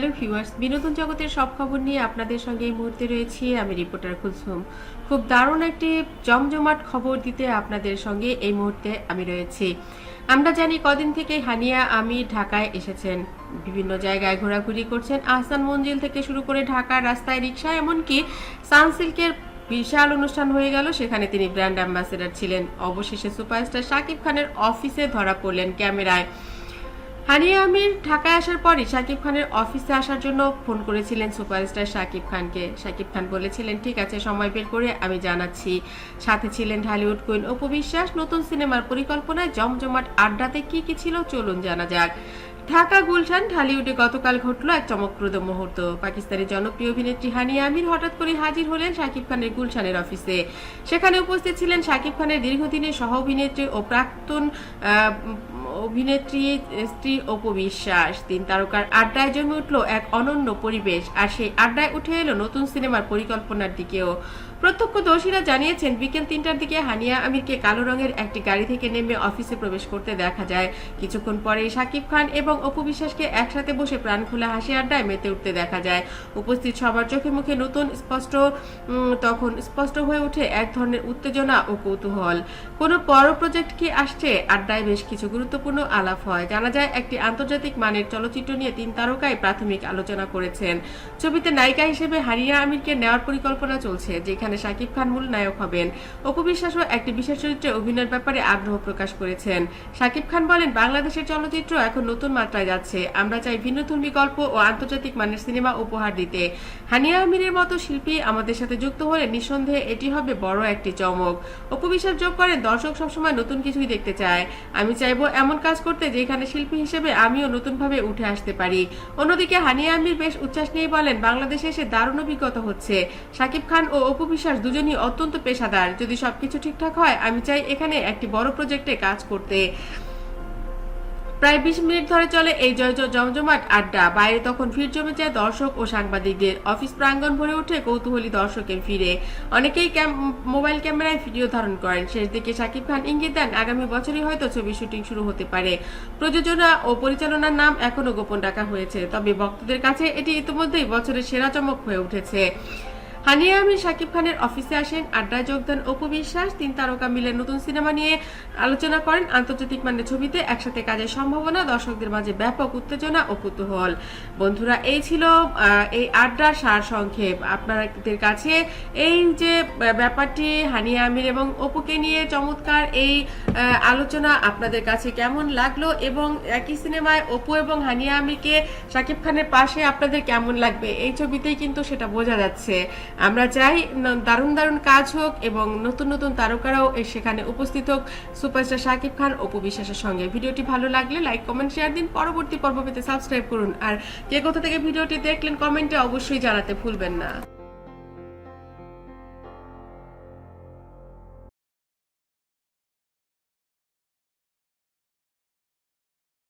Hello viewers, বিনোদন জগতের সব খবর নিয়ে আপনাদের সঙ্গে এই মুহূর্তে রয়েছি। আমি রিপোর্টার কুলসুম। খুব দারুণ একটি জমজমাট খবর দিতে আপনাদের সঙ্গে এই মুহূর্তে আমি রয়েছি। আমরা জানি কদিন থেকে হানিয়া আমি ঢাকায় এসেছেন। বিভিন্ন জায়গায় ঘোরাঘুরি করছেন। আহসান মঞ্জিল থেকে শুরু করে ঢাকার রাস্তায় রিক্সা এমনকি সানসিল্কের বিশাল অনুষ্ঠান হয়ে গেল, সেখানে তিনি ব্র্যান্ড অ্যাম্বাসেডার ছিলেন। অবশেষে সুপারস্টার শাকিব খানের অফিসে ধরা পড়লেন ক্যামেরায়। হানিয়া আমির ঢাকায় আসার পরই শাকিব খানের অফিসে আসার জন্য ফোন করেছিলেন সুপারস্টার শাকিব খানকে। শাকিব খান বলেছিলেন, ঠিক আছে, সময় বের করে আমি জানাচ্ছি। সাথে ছিলেন ঢালিউড কুইন অপু বিশ্বাস। নতুন সিনেমার পরিকল্পনায় জমজমাট আড্ডাতে কি কি ছিল চলুন জানা যাক। ঢাকা গুলশান, ঢালিউডে গতকাল ঘটল এক চমকপ্রদ মুহূর্ত। পাকিস্তানের জনপ্রিয় অভিনেত্রী হানিয়া আমির হঠাৎ করে হাজির হলেন শাকিব খানের গুলশানের অফিসে। সেখানে উপস্থিত ছিলেন শাকিব খানের দীর্ঘদিনের সহ অভিনেত্রী ও প্রাক্তন অভিনেত্রী, স্ত্রী অপু বিশ্বাস তিন তারকার আড্ডায় জমে উঠল এক অনন্য পরিবেশ। আর সেই আড্ডায় উঠে এলো নতুন সিনেমার পরিকল্পনার দিকেও। প্রত্যক্ষদর্শীরা জানিয়েছেন, বিকেল তিনটার দিকে হানিয়া আমিরকে কালো রঙের একটি গাড়ি থেকে নেমে অফিসে প্রবেশ করতে দেখা যায়। কিছুক্ষণ পরেই শাকিব খান এবং অপু বিশ্বাসকে একসাথে বসে প্রাণ খোলা হাসি আড্ডায় মেতে উঠতে দেখা যায়। উপস্থিত সবার চোখে মুখে নতুন, স্পষ্ট তখন স্পষ্ট হয়ে ওঠে এক ধরনের উত্তেজনা ও কৌতূহল। কোনো পর প্রজেক্ট কি আসছে? আড্ডায় বেশ কিছু গুরুত্বপূর্ণ আলাপ হয়। জানা যায়, একটি আন্তর্জাতিক মানের চলচ্চিত্র নিয়ে তিন তারকায় প্রাথমিক আলোচনা করেছেন। ছবিতে নায়িকা হিসেবে হানিয়া আমিরকে নেওয়ার পরিকল্পনা চলছে, যেখানে শাকিব খান মূল নায়ক হবেন। অপু বিশ্বাসও একটি বিশেষ চরিত্রে অভিনয়ের ব্যাপারে আগ্রহ প্রকাশ করেছেন। শাকিব খান বলেন, বাংলাদেশের চলচ্চিত্র এখন নতুন মাত্রায় যাচ্ছে। আমরা চাই ভিন্নধর্মী গল্প ও আন্তর্জাতিক মানের সিনেমা উপহার দিতে। হানিয়া আমিরের মতো শিল্পী আমাদের সাথে যুক্ত হলে নিঃসন্দেহে এটি হবে বড় একটি চমক। অপু বিশ্বাস যোগ করেন, দর্শক সবসময় নতুন কিছুই দেখতে চায়। আমি চাইব এমন কাজ করতে যেখানে শিল্পী হিসেবে আমিও নতুনভাবে উঠে আসতে পারি। অন্যদিকে হানিয়া আমির বেশ উচ্ছ্বাস নিয়ে বলেন, বাংলাদেশে এসে দারুণ অভিজ্ঞতা হচ্ছে। শাকিব খান ও অপু বিশ্বাস দুজনই অত্যন্ত পেশাদার। যদি সবকিছু ঠিকঠাক হয়, আমি চাই এখানে একটি বড় প্রজেক্টে কাজ করতে। প্রায় বিশ মিনিট ধরে চলে এই জয় জমজমাট আড্ডা। বাইরে তখন ভিড় জমে যায় দর্শক ও সাংবাদিকদের। অফিস প্রাঙ্গণ ভরে ওঠে কৌতূহলী দর্শকের ভিড়ে। অনেকেই মোবাইল ক্যামেরায় ভিডিও ধারণ করেন। শেষ দিকে শাকিব খান ইঙ্গিত দেন, আগামী বছরই হয়তো ছবি শুটিং শুরু হতে পারে। প্রযোজনা ও পরিচালনার নাম এখনও গোপন রাখা হয়েছে। তবে ভক্তদের কাছে এটি ইতিমধ্যেই বছরের সেরা চমক হয়ে উঠেছে। হানিয়া আমির শাকিব খানের অফিসে আসেন, আড্ডায় যোগদান অপু বিশ্বাস। তিন তারকা মিলে নতুন সিনেমা নিয়ে আলোচনা করেন। আন্তর্জাতিক মানের ছবিতে একসাথে কাজের সম্ভাবনা, দর্শকদের মাঝে ব্যাপক উত্তেজনা ও কুতূহল। বন্ধুরা, এই ছিল এই আড্ডার সার সংক্ষেপ। আপনাদের কাছে এই যে ব্যাপারটি হানিয়া আমির এবং অপুকে নিয়ে চমৎকার এই আলোচনা আপনাদের কাছে কেমন লাগল এবং একই সিনেমায় অপু এবং হানিয়া আমিকে শাকিব খানের পাশে আপনাদের কেমন লাগবে? এই ছবিতেই কিন্তু সেটা বোঝা যাচ্ছে। আমরা চাই দারুণ দারুণ কাজ হোক এবং নতুন নতুন তারকারাও সেখানে উপস্থিত হোক। সুপারস্টার শাকিব খান, অপু বিশ্বাসের সঙ্গে। ভিডিওটি ভালো লাগলে লাইক, কমেন্ট, শেয়ার দিন। পরবর্তী পর্ব পেতে সাবস্ক্রাইব করুন। আর কে কোথা থেকে ভিডিওটি দেখলেন কমেন্টে অবশ্যই জানাতে ভুলবেন না।